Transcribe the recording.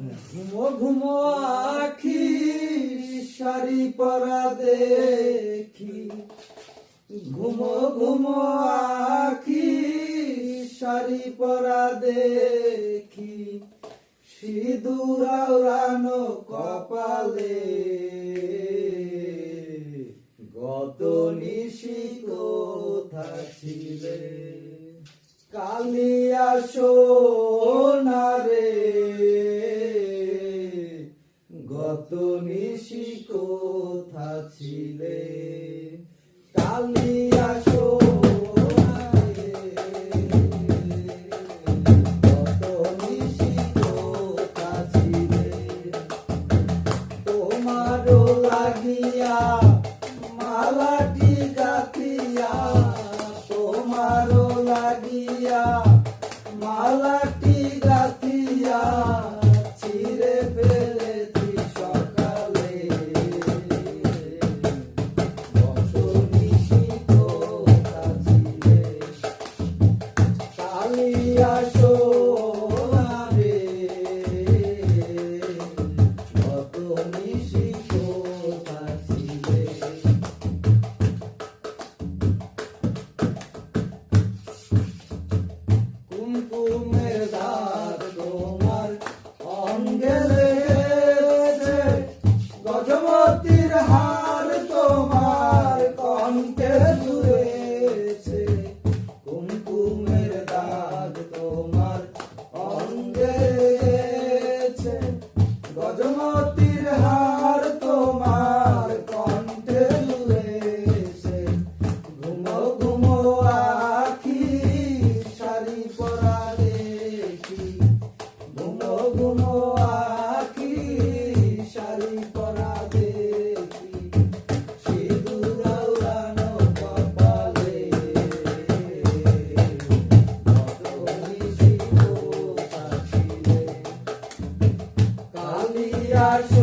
ঘুমো ঘুমো আখি শাড়ি পরা দেখি। ঘুমো ঘুমো আখি শাড়ি পরা দেখি। সিঁদুর আওড়ানো কপালে, গত নিশি কোথা ছিলে? কালিয়া সোনারে গত নিশি কোথা ছিলে? কালিয়া সোনারে অঙ্গে লেগেছে গজমতির হার তোমার জুড়েছে। তোমার গজমতির হার কালিয়া